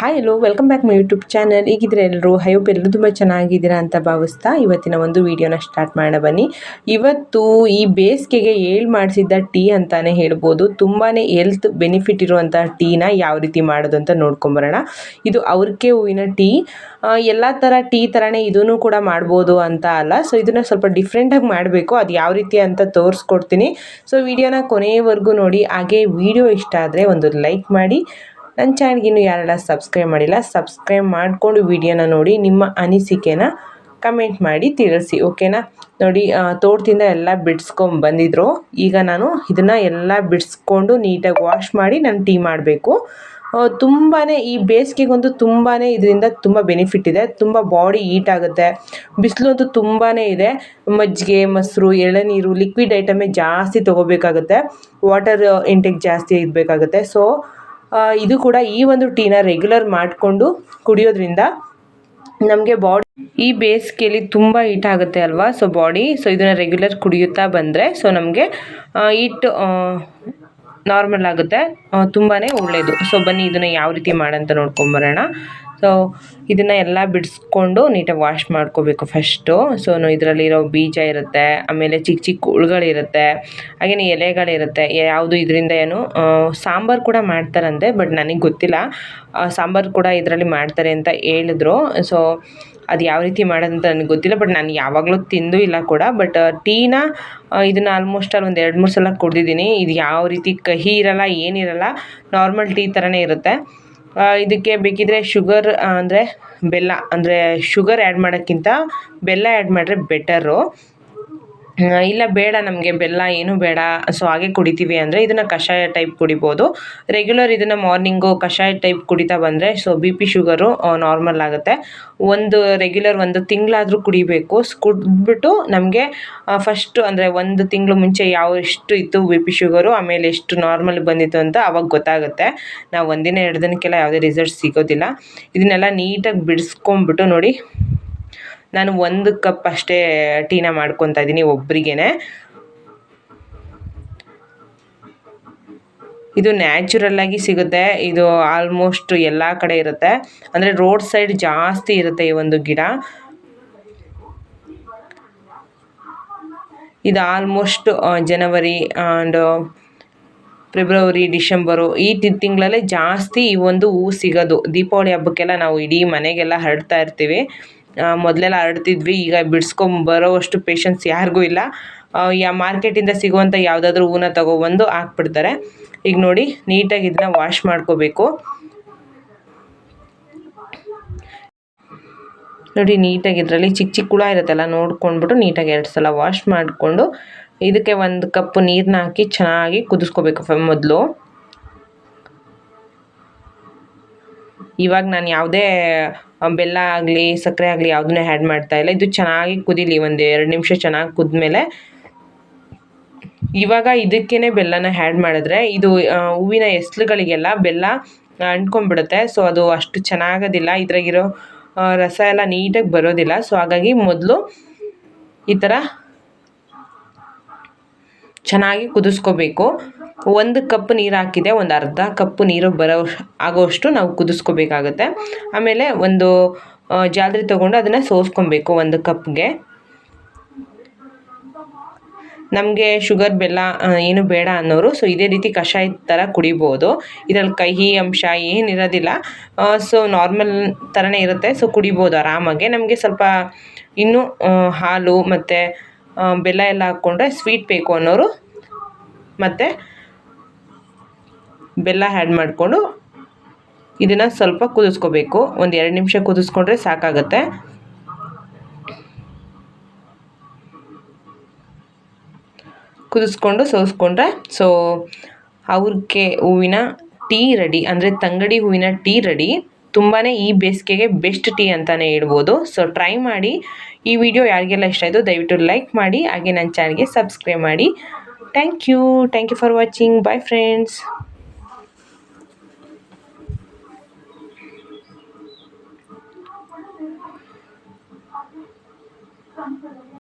Hi hello welcome back my YouTube channel ಈಗಿದ್ರೆ ಎಲ್ಲರೂ ಹೈಪ್ ಎಲ್ಲರೂ ತುಂಬ ಚೆನ್ನಾಗಿದ್ದೀರಾ ಅಂತ ಭಾವಿಸ್ತಾ ಇವತ್ತಿನ ಒಂದು ವಿಡಿಯೋನ ಸ್ಟಾರ್ಟ್ ಮಾಡೋಣ ಬನ್ನಿ. ಇವತ್ತು ಈ ಬೇಸಿಗೆಗೆ ಏಳು ಮಾಡಿಸಿದ್ದ ಟೀ ಅಂತಲೇ ಹೇಳ್ಬೋದು. ತುಂಬಾ ಹೆಲ್ತ್ ಬೆನಿಫಿಟ್ ಇರುವಂಥ ಟೀನ ಯಾವ ರೀತಿ ಮಾಡೋದು ಅಂತ ನೋಡ್ಕೊಂಬರೋಣ. ಇದು ಅವ್ರಿಗೆ ಹೂವಿನ ಟೀ. ಎಲ್ಲ ಥರ ಟೀ ಥರನೇ ಇದೂ ಕೂಡ ಮಾಡ್ಬೋದು ಅಂತ ಅಲ್ಲ. ಸೊ ಇದನ್ನು ಸ್ವಲ್ಪ ಡಿಫ್ರೆಂಟಾಗಿ ಮಾಡಬೇಕು. ಅದು ಯಾವ ರೀತಿ ಅಂತ ತೋರಿಸ್ಕೊಡ್ತೀನಿ. ಸೊ ವಿಡಿಯೋನ ಕೊನೆಯವರೆಗೂ ನೋಡಿ. ಹಾಗೆ ವಿಡಿಯೋ ಇಷ್ಟ ಆದರೆ ಒಂದು ಲೈಕ್ ಮಾಡಿ. ನನ್ನ ಚಾನಲ್ಗೆ ಇನ್ನೂ ಯಾರೆಲ್ಲ ಸಬ್ಸ್ಕ್ರೈಬ್ ಮಾಡಿಲ್ಲ, ಸಬ್ಸ್ಕ್ರೈಬ್ ಮಾಡಿಕೊಂಡು ವಿಡಿಯೋನ ನೋಡಿ, ನಿಮ್ಮ ಅನಿಸಿಕೆನ ಕಮೆಂಟ್ ಮಾಡಿ ತಿಳಿಸಿ, ಓಕೆನಾ? ನೋಡಿ ತೋಟದಿಂದ ಎಲ್ಲ ಬಿಡಿಸ್ಕೊಂಡು ಬಂದಿದ್ರು. ಈಗ ನಾನು ಇದನ್ನು ಎಲ್ಲ ಬಿಡಿಸ್ಕೊಂಡು ನೀಟಾಗಿ ವಾಶ್ ಮಾಡಿ ನಾನು ಟೀ ಮಾಡಬೇಕು. ತುಂಬಾ ಈ ಬೇಸಿಗೆಗೊಂದು ತುಂಬಾ ಇದರಿಂದ ತುಂಬ ಬೆನಿಫಿಟ್ ಇದೆ. ತುಂಬ ಬಾಡಿ ಹೀಟ್ ಆಗುತ್ತೆ. ಬಿಸಿಲು ಅಂತೂ ತುಂಬಾ ಇದೆ. ಮಜ್ಜಿಗೆ, ಮೊಸರು, ಎಳನೀರು ಲಿಕ್ವಿಡ್ ಐಟಮೇ ಜಾಸ್ತಿ ತೊಗೋಬೇಕಾಗುತ್ತೆ. ವಾಟರ್ ಇಂಟೇಕ್ ಜಾಸ್ತಿ ಇರಬೇಕಾಗುತ್ತೆ. ಸೊ ಇದು ಕೂಡ ಈ ಒಂದು ಟೀನ ರೆಗ್ಯುಲರ್ ಮಾಡಿಕೊಂಡು ಕುಡಿಯೋದ್ರಿಂದ ನಮಗೆ ಬಾಡಿ ಈ ಬೇಸಿಗೆಯಲ್ಲಿ ತುಂಬ ಹೀಟ್ ಆಗುತ್ತೆ ಅಲ್ವಾ? ಸೊ ಬಾಡಿ ಸೊ ಇದನ್ನು ರೆಗ್ಯುಲರ್ ಕುಡಿಯುತ್ತಾ ಬಂದರೆ ಸೊ ನಮಗೆ ಹೀಟ್ ನಾರ್ಮಲ್ ಆಗುತ್ತೆ. ತುಂಬಾ ಒಳ್ಳೆಯದು ಸೊ ಬನ್ನಿ, ಇದನ್ನು ಯಾವ ರೀತಿ ಮಾಡಂತ ನೋಡ್ಕೊಂಬರೋಣ ಸೊ ಇದನ್ನು ಎಲ್ಲ ಬಿಡಿಸ್ಕೊಂಡು ನೀಟಾಗಿ ವಾಶ್ ಮಾಡ್ಕೋಬೇಕು ಫಸ್ಟು ಸೊ ಇದರಲ್ಲಿರೋ ಬೀಜ ಇರುತ್ತೆ, ಆಮೇಲೆ ಚಿಕ್ಕ ಚಿಕ್ಕ ಹುಳುಗಳಿರುತ್ತೆ ಹಾಗೆಯೇ ಎಲೆಗಳಿರುತ್ತೆ, ಯಾವುದು ಇದರಿಂದ ಏನು ಸಾಂಬಾರು ಕೂಡ ಮಾಡ್ತಾರಂತೆ ಬಟ್ ನನಗೆ ಗೊತ್ತಿಲ್ಲ. ಸಾಂಬಾರು ಕೂಡ ಇದರಲ್ಲಿ ಮಾಡ್ತಾರೆ ಅಂತ ಹೇಳಿದ್ರು. ಸೊ ಅದು ಯಾವ ರೀತಿ ಮಾಡೋದಂತ ನನಗೆ ಗೊತ್ತಿಲ್ಲ ಬಟ್ ನಾನು ಯಾವಾಗಲೂ ತಿಂದು ಇಲ್ಲ ಕೂಡ. ಬಟ್ ಟೀನ ಇದನ್ನು ಆಲ್ಮೋಸ್ಟ್ ಅಲ್ಲಿ ಒಂದು ಎರಡು ಮೂರು ಸಲ ಕುಡ್ದಿದ್ದೀನಿ. ಇದು ಯಾವ ರೀತಿ ಕಹಿ ಇರಲ್ಲ ಏನಿರಲ್ಲ ನಾರ್ಮಲ್ ಟೀ ಥರನೇ ಇರುತ್ತೆ. ಇದಕ್ಕೆ ಬೇಕಿದ್ರೆ ಶುಗರ್ ಅಂದರೆ ಬೆಲ್ಲ ಅಂದರೆ ಶುಗರ್ ಆ್ಯಡ್ ಮಾಡೋಕ್ಕಿಂತ ಬೆಲ್ಲ ಆ್ಯಡ್ ಮಾಡಿದ್ರೆ ಬೆಟರು ಇಲ್ಲ ಬೇಡ, ನಮಗೆ ಬೆಲ್ಲ ಏನೂ ಬೇಡ. ಸೊ ಹಾಗೆ ಕುಡಿತೀವಿ ಅಂದರೆ ಇದನ್ನು ಕಷಾಯ ಟೈಪ್ ಕುಡಿಬೋದು. ರೆಗ್ಯುಲರ್ ಇದನ್ನು ಮಾರ್ನಿಂಗು ಕಷಾಯ ಟೈಪ್ ಕುಡಿತಾ ಬಂದರೆ so B P sugar normal ಆಗುತ್ತೆ. ಒಂದು ರೆಗ್ಯುಲರ್ ಒಂದು ತಿಂಗಳಾದರೂ ಕುಡಿಬೇಕು. ಕುಡಿದ್ಬಿಟ್ಟು ನಮಗೆ ಫಸ್ಟು ಅಂದರೆ ಒಂದು ತಿಂಗಳು ಮುಂಚೆ ಯಾವ ಎಷ್ಟು ಇತ್ತು ಬಿ ಪಿ ಶುಗರು ಆಮೇಲೆ ಎಷ್ಟು ನಾರ್ಮಲ್ ಬಂದಿತ್ತು ಅಂತ ಅವಾಗ ಗೊತ್ತಾಗುತ್ತೆ. ನಾವು ಒಂದಿನ, ಎರಡು ದಿನಕ್ಕೆಲ್ಲ ಯಾವುದೇ ರಿಸಲ್ಟ್ ಸಿಗೋದಿಲ್ಲ. ಇದನ್ನೆಲ್ಲ ನೀಟಾಗಿ ಬಿಡಿಸ್ಕೊಂಬಿಟ್ಟು ನೋಡಿ. ನಾನು ಒಂದು ಕಪ್ ಅಷ್ಟೇ ಟೀನ ಮಾಡ್ಕೊತಾ ಇದ್ದೀನಿ ಒಬ್ಬರಿಗೇನೆ ಇದು ನ್ಯಾಚುರಲ್ಲಾಗಿ ಸಿಗುತ್ತೆ. ಇದು ಆಲ್ಮೋಸ್ಟ್ ಎಲ್ಲ ಕಡೆ ಇರುತ್ತೆ. ಅಂದರೆ ರೋಡ್ ಸೈಡ್ ಜಾಸ್ತಿ ಇರುತ್ತೆ ಈ ಒಂದು ಗಿಡ. ಇದು almost January and February, December ಈ ತಿಂಗಳಲ್ಲೇ ಜಾಸ್ತಿ ಈ ಒಂದು ಹೂವು ಸಿಗೋದು. ದೀಪಾವಳಿ ಹಬ್ಬಕ್ಕೆಲ್ಲ ನಾವು ಇಡೀ ಮನೆಗೆಲ್ಲ ಹರಡ್ತಾ ಇರ್ತೀವಿ. ಮೊದಲೆಲ್ಲ ಹರಡ್ತಿದ್ವಿ ಈಗ ಬಿಡಿಸ್ಕೊಂಬರೋವಷ್ಟು ಪೇಷನ್ಸ್ ಯಾರಿಗೂ ಇಲ್ಲ. ಯಾ ಮಾರ್ಕೆಟಿಂದ ಸಿಗುವಂಥ ಯಾವುದಾದ್ರೂ ಹೂವನ್ನ ತಗೊಬಂದು ಹಾಕ್ಬಿಡ್ತಾರೆ. ಈಗ ನೋಡಿ ನೀಟಾಗಿ ಇದನ್ನ ವಾಶ್ ಮಾಡ್ಕೋಬೇಕು. ನೋಡಿ ನೀಟಾಗಿ ಇದರಲ್ಲಿ ಚಿಕ್ಕ ಚಿಕ್ಕ ಹುಳ ಇರುತ್ತಲ್ಲ, ನೋಡ್ಕೊಂಡ್ಬಿಟ್ಟು ನೀಟಾಗಿ ಎರಡು ಸಲ ವಾಶ್ ಮಾಡಿಕೊಂಡು ಇದಕ್ಕೆ ಒಂದು ಕಪ್ ನೀರನ್ನ ಹಾಕಿ ಚೆನ್ನಾಗಿ ಕುದಿಸ್ಕೋಬೇಕು ಮೊದಲು. ಇವಾಗ ನಾನು ಯಾವುದೇ ಬೆಲ್ಲ ಆಗಲಿ, ಸಕ್ಕರೆ ಆಗಲಿ ಯಾವುದನ್ನೇ ಆ್ಯಡ್ ಇಲ್ಲ. ಇದು ಚೆನ್ನಾಗಿ ಕುದೀಲಿ, ಒಂದು ಎರಡು ನಿಮಿಷ ಚೆನ್ನಾಗಿ ಕುದ್ಮೇಲೆ. ಇವಾಗ ಇದಕ್ಕೇ ಬೆಲ್ಲನ ಆ್ಯಡ್ ಮಾಡಿದ್ರೆ ಇದು ಹೂವಿನ ಎಸ್ಲುಗಳಿಗೆಲ್ಲ ಬೆಲ್ಲ ಅಂಟ್ಕೊಂಡ್ಬಿಡುತ್ತೆ. ಸೊ ಅದು ಅಷ್ಟು ಚೆನ್ನಾಗೋದಿಲ್ಲ. ಇದ್ರಾಗಿರೋ ರಸ ಎಲ್ಲ ನೀಟಾಗಿ ಬರೋದಿಲ್ಲ. ಸೊ ಹಾಗಾಗಿ ಮೊದಲು ಈ ಥರ ಚೆನ್ನಾಗಿ ಕುದಿಸ್ಕೋಬೇಕು. ಒಂದು ಕಪ್ ನೀರು ಹಾಕಿದೆ, ಒಂದು ಅರ್ಧ ಕಪ್ ನೀರು ಬರೋ ಆಗೋಷ್ಟು ನಾವು ಕುದಿಸ್ಕೋಬೇಕಾಗುತ್ತೆ. ಆಮೇಲೆ ಒಂದು ಜಾಲರಿ ತೊಗೊಂಡು ಅದನ್ನು ಸೋಸ್ಕೊಬೇಕು ಒಂದು ಕಪ್ಗೆ. ನಮಗೆ ಶುಗರ್, ಬೆಲ್ಲ ಏನು ಬೇಡ ಅನ್ನೋರು, ಸೊ ಇದೇ ರೀತಿ ಕಷಾಯ ಥರ ಕುಡಿಬೋದು. ಇದರಲ್ಲಿ ಕಹಿ ಅಂಶ ಏನಿರೋದಿಲ್ಲ ಸೊ ನಾರ್ಮಲ್ ಥರನೇ ಇರುತ್ತೆ, ಸೊ ಕುಡಿಬೋದು ಆರಾಮಾಗೆ. ನಮಗೆ ಸ್ವಲ್ಪ ಇನ್ನೂ ಹಾಲು ಮತ್ತು ಬೆಲ್ಲ ಎಲ್ಲ ಹಾಕ್ಕೊಂಡ್ರೆ ಸ್ವೀಟ್ ಬೇಕು ಅನ್ನೋರು ಮತ್ತು ಬೆಲ್ಲ ಆ್ಯಡ್ ಮಾಡಿಕೊಂಡು ಇದನ್ನು ಸ್ವಲ್ಪ ಕುದಿಸ್ಕೋಬೇಕು. ಒಂದು ಎರಡು ನಿಮಿಷ ಕುದಿಸ್ಕೊಂಡ್ರೆ ಸಾಕಾಗುತ್ತೆ. ಕುದಿಸ್ಕೊಂಡು ಸೋಸ್ಕೊಂಡ್ರೆ ಸೊ ಅವ್ರಿಗೆ ಹೂವಿನ ಟೀ ರೆಡಿ ಅಂದರೆ ತಂಗಡಿ ಹೂವಿನ ಟೀ ರೆಡಿ ತುಂಬಾ ಈ ಬೇಸಿಗೆಗೆ ಬೆಸ್ಟ್ ಟೀ ಅಂತಲೇ ಹೇಳ್ಬೋದು. ಸೊ ಟ್ರೈ ಮಾಡಿ. ಈ ವಿಡಿಯೋ ಯಾರಿಗೆಲ್ಲ ಇಷ್ಟ ಆಯಿತು ದಯವಿಟ್ಟು ಲೈಕ್ ಮಾಡಿ, ಹಾಗೆ ನನ್ನ ಚಾನಲ್ಗೆ ಸಬ್ಸ್ಕ್ರೈಬ್ ಮಾಡಿ. Thank you thank you for watching bye friends